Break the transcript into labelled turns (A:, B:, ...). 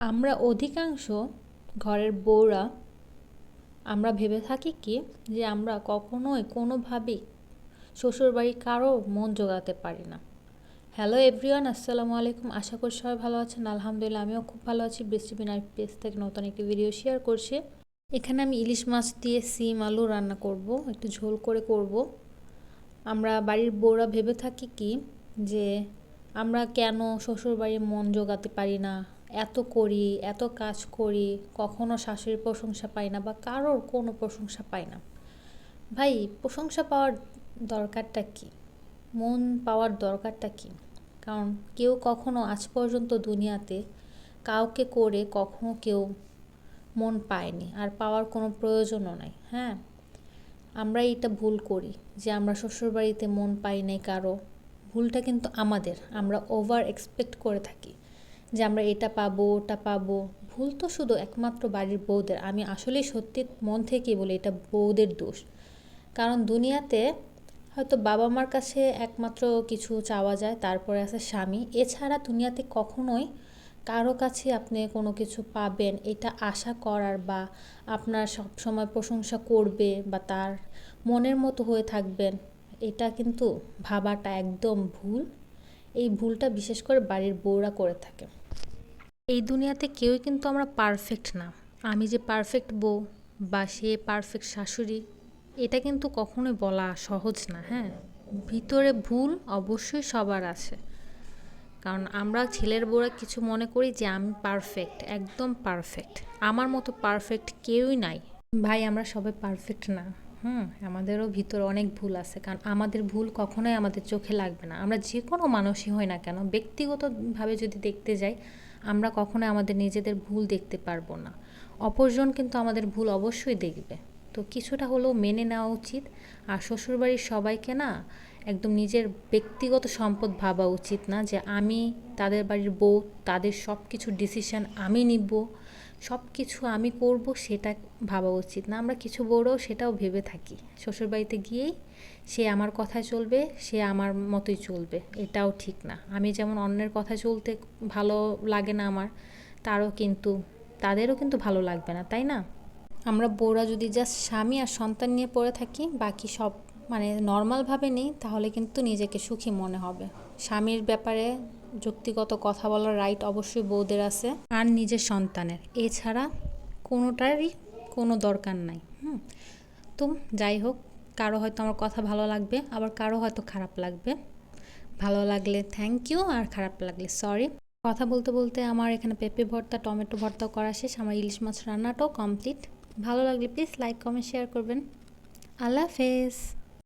A: আমরা অধিকাংশ ঘরের বউরা, আমরা ভেবে থাকি কি? যে আমরা কখনোই কোনোভাবেই শ্বশুরবাড়ি কারও মন জোগাতে পারি না। হ্যালো এভরিওয়ান আসসালামু আলাইকুম। আশা করি সবাই ভালো আছেন। আলহামদুলিল্লাহ, আমিও খুব ভালো আছি। বৃষ্টিবিন আর পেজ থেকে নতুন একটি ভিডিও শেয়ার করছি। এখানে আমি ইলিশ মাছ দিয়ে সিম আলু রান্না করব, একটু ঝোল করে করব। আমরা বাড়ির বউরা ভেবে থাকি কি? যে আমরা কেন শ্বশুরবাড়ির মন জোগাতে পারি না? এত করি, এত কাজ করি, কখনো শাশুড়ির প্রশংসা পাই না বা কারোর কোনো প্রশংসা পাই না। ভাই, প্রশংসা পাওয়ার দরকারটা কি? মন পাওয়ার দরকারটা কি? কারণ কেউ কখনো আজ পর্যন্ত দুনিয়াতে কাউকে করে কখনো কেউ মন পায়নি আর পাওয়ার কোনো প্রয়োজনও নাই হ্যাঁ? আমরা এটা ভুল করি যে আমরা শ্বশুরবাড়িতে মন পাই নাই কারও। ভুলটা কিন্তু আমাদের, আমরা ওভার এক্সপেক্ট করে থাকি। যে আমরা এটা পাবো, ওটা পাবো। ভুল তো শুধু একমাত্র বাড়ির বউদের। আমি আসলেই সত্যি মন থেকেই বলি, এটা বউদের দোষ। কারণ দুনিয়াতে হয়তো বাবা মার কাছে একমাত্র কিছু চাওয়া যায়, তারপরে আছে স্বামী। এছাড়া দুনিয়াতে কখনোই কারও কাছে আপনি কোনো কিছু পাবেন, এটা আশা করার বা আপনার সব সময় প্রশংসা করবে বা তার মনের মতো হয়ে থাকবেন, এটা কিন্তু ভাবাটা একদম ভুল। এই ভুলটা বিশেষ করে বাড়ির বউরা করে থাকে। এই দুনিয়াতে কেউই কিন্তু আমরা পারফেক্ট না। আমি যে পারফেক্ট বউ বা সে পারফেক্ট শাশুড়ি, এটা কিন্তু কখনোই বলা সহজ না হ্যাঁ? ভিতরে ভুল অবশ্যই সবার আছে। কারণ আমরা ছেলের বউরা কিছু মনে করি যে, আমি পারফেক্ট একদম পারফেক্ট আমার মতো পারফেক্ট কেউই নাই। ভাই, আমরা সবাই পারফেক্ট না। হুম, আমাদেরও ভিতরে অনেক ভুল আছে, কারণ আমাদের ভুল কখনোই আমাদের চোখে লাগবে না। আমরা যে কোনো মানুষই হই না কেন, ব্যক্তিগতভাবে যদি দেখতে যাই, আমরা কখনোই আমাদের নিজেদের ভুল দেখতে পারব না। অপরজন কিন্তু আমাদের ভুল অবশ্যই দেখবে। তো কিছুটা হলেও মেনে নেওয়া উচিত। আর শ্বশুরবাড়ির সবাইকে না, একদম নিজের ব্যক্তিগত সম্পদ ভাবা উচিত না যে আমি তাদের বাড়ির বউ, তাদের সব কিছু ডিসিশন আমি নিব। সব কিছু আমি করব সেটা ভাবা উচিত না। আমরা কিছু বড়ও সেটাও ভেবে থাকি। শ্বশুরবাড়িতে গিয়েই সে আমার কথায় চলবে, সে আমার মতোই চলবে, এটাও ঠিক না। আমি যেমন অন্যের কথা চলতে ভালো লাগে না আমার, তারও কিন্তু, তাদেরও কিন্তু ভালো লাগবে না, তাই না? আমরা বউরা যদি জাস্ট স্বামী আর সন্তান নিয়ে পড়ে থাকি, বাকি সব মানে নর্মালভাবে নেই, তাহলে কিন্তু নিজেকে সুখী মনে হবে। স্বামীর ব্যাপারে যুক্তিগত কথা বলার রাইট অবশ্যই বউদের আছে আর নিজের সন্তানের। এছাড়া কোনোটারই কোনো দরকার নাই, হুম? তো যাই হোক, কারও হয়তো আমার কথা ভালো লাগবে, আবার কারও হয়তো খারাপ লাগবে। ভালো লাগলে থ্যাংক ইউ আর খারাপ লাগলে সরি কথা বলতে বলতে আমার এখানে পেঁপে ভর্তা, টমেটো ভর্তা করা শেষ, আমার ইলিশ মাছ রান্নাটাও কমপ্লিট ভালো লাগলে প্লিজ লাইক কমেন্ট শেয়ার করবেন। আল্লাহ হাফেজ।